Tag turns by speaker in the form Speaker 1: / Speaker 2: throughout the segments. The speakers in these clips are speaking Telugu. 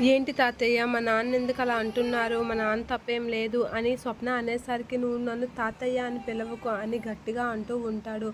Speaker 1: ఏంటి తాతయ్య మా నాన్న ఎందుకు అలా అంటున్నారు? మా నాన్న తప్పేం లేదు అని స్వప్న అనేసరికి నువ్వు నన్ను తాతయ్య అని పిలవకు అని గట్టిగా అంటూ ఉంటాడు.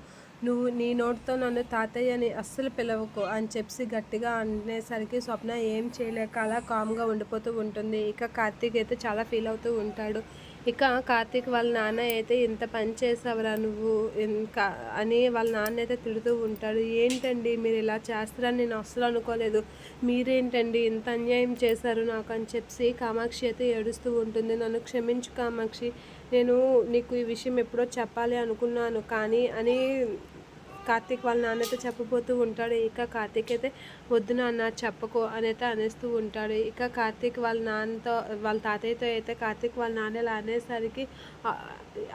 Speaker 1: నువ్వు నీ నోటితో నన్ను తాతయ్యని అస్సలు పిలవకు అని చెప్పి గట్టిగా అనేసరికి స్వప్న ఏం చేయలేక అలా కామ్గా ఉండిపోతూ ఉంటుంది. ఇక కార్తీక్ అయితే చాలా ఫీల్ అవుతూ ఉంటాడు. ఇక కార్తీక్ వాళ్ళ నాన్న అయితే ఇంత పని చేసావురా నువ్వు? ఇంకా అని వాళ్ళ నాన్న అయితే తిడుతూ ఉంటాడు. ఏంటండి మీరు ఇలా చేస్తారని నేను అస్సలు అనుకోలేదు. మీరేంటండి ఇంత అన్యాయం చేశారు నాకు అని చెప్పి కామాక్షి అయితే ఏడుస్తూ ఉంటుంది. నన్ను క్షమించు కామాక్షి. నేను నీకు ఈ విషయం ఎప్పుడో చెప్పాలి అనుకున్నాను కానీ అని కార్తీక్ వాళ్ళ నాన్నతో చెప్పబోతూ ఉంటాడు. ఇక కార్తీక్ అయితే వద్దు నాన్న చెప్పకో అనైతే అనేస్తూ ఉంటాడు. ఇక కార్తీక్ వాళ్ళ నాన్నతో వాళ్ళ తాతయ్యతో అయితే కార్తీక్ వాళ్ళ నాన్న ఇలా అనేసరికి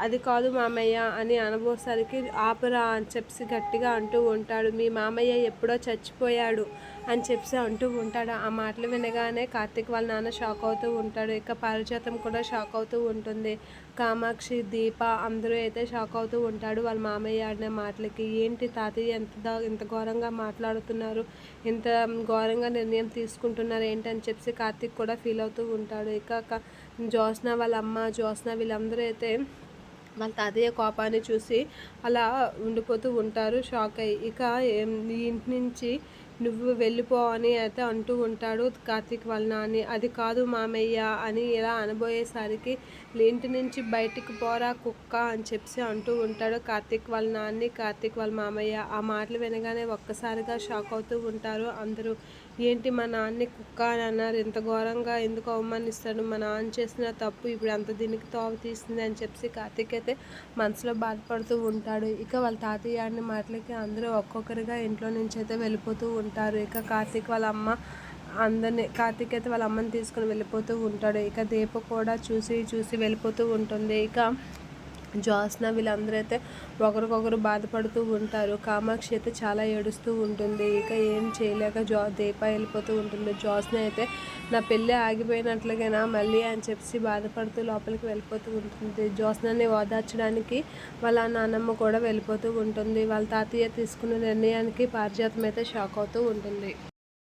Speaker 1: అది కాదు మామయ్య అని అనబోసరికి ఆపరా అని చెప్పి గట్టిగా అంటూ ఉంటాడు. మీ మామయ్య ఎప్పుడో చచ్చిపోయాడు అని చెప్పి అంటూ ఉంటాడు. ఆ మాటలు వినగానే కార్తీక్ వాళ్ళ నాన్న షాక్ అవుతూ ఉంటాడు. ఇక పారిజాతం కూడా షాక్ అవుతూ ఉంటుంది. కామాక్షి దీప అందరూ అయితే షాక్ అవుతూ ఉంటాడు వాళ్ళ మామయ్య ఆడిన మాటలకి. ఏంటి తాతయ్య? ఎంత ఇంత ఘోరంగా మాట్లాడుతున్నారు? ఇంత ఘోరంగా నిర్ణయం తీసుకుంటున్నారు ఏంటని చెప్పి కార్తీక్ కూడా ఫీల్ అవుతూ ఉంటాడు. ఇక జ్యోత్స్న వాళ్ళ అమ్మ జ్యోత్స్న వీళ్ళందరూ అయితే వాళ్ళ తాతయ్య కోపాన్ని చూసి అలా ఉండిపోతూ ఉంటారు షాక్ అయ్యి. ఇక ఇంటి నుంచి నువ్వు వెళ్ళిపో అని అయితే అంటూ ఉంటాడు కార్తీక్ వాళ్ళ నాని. అది కాదు మామయ్య అని ఇలా అనబోయేసరికి ఇంటి నుంచి బయటికి పోరా కుక్క అని చెప్పి అంటూ ఉంటాడు కార్తీక్ వాళ్ళ నాన్ని కార్తీక్ వాళ్ళ మామయ్య ఆ మాటలు వినగానే ఒక్కసారిగా షాక్ అవుతూ ఉంటారు అందరూ. ఏంటి మా నాన్ని కుక్క అని అన్నారు. ఇంత ఘోరంగా ఎందుకు అవమానిస్తాడు? మా నాన్న చేసిన తప్పు ఇప్పుడు అంత దీనికి తోవ తీస్తుంది అని చెప్పి కార్తీక్ అయితే మనసులో బాధపడుతూ ఉంటాడు. ఇక వాళ్ళ తాతయ్య అన్ని మాటలకి అందరూ ఒక్కొక్కరిగా ఇంట్లో నుంచి అయితే వెళ్ళిపోతూ ఉంటారు. ఉంటారు. ఇక కార్తీక్ వాళ్ళ అమ్మ అందరినీ కార్తీక్ అయితే వాళ్ళ అమ్మని తీసుకుని వెళ్ళిపోతూ ఉంటాడు. ఇక దీప కూడా చూసి చూసి వెళ్ళిపోతూ ఉంటుంది. ఇక జ్యోత్స్న వీళ్ళందరూ అయితే ఒకరికొకరు బాధపడుతూ ఉంటారు. కామాక్షి అయితే చాలా ఏడుస్తూ ఉంటుంది. ఇక ఏం చేయలేక జో దీప వెళ్ళిపోతూ ఉంటుంది. జ్యోత్స్న అయితే నా పెళ్ళి ఆగిపోయినట్లుగైనా? మళ్ళీ అని చెప్పి బాధపడుతూ లోపలికి వెళ్ళిపోతూ ఉంటుంది. జ్యోత్స్నని ఓదార్చడానికి వాళ్ళ నాన్నమ్మ కూడా వెళ్ళిపోతూ ఉంటుంది. వాళ్ళ తాతయ్య తీసుకున్న నిర్ణయానికి పారిజాతం అయితే షాక్ అవుతూ ఉంటుంది.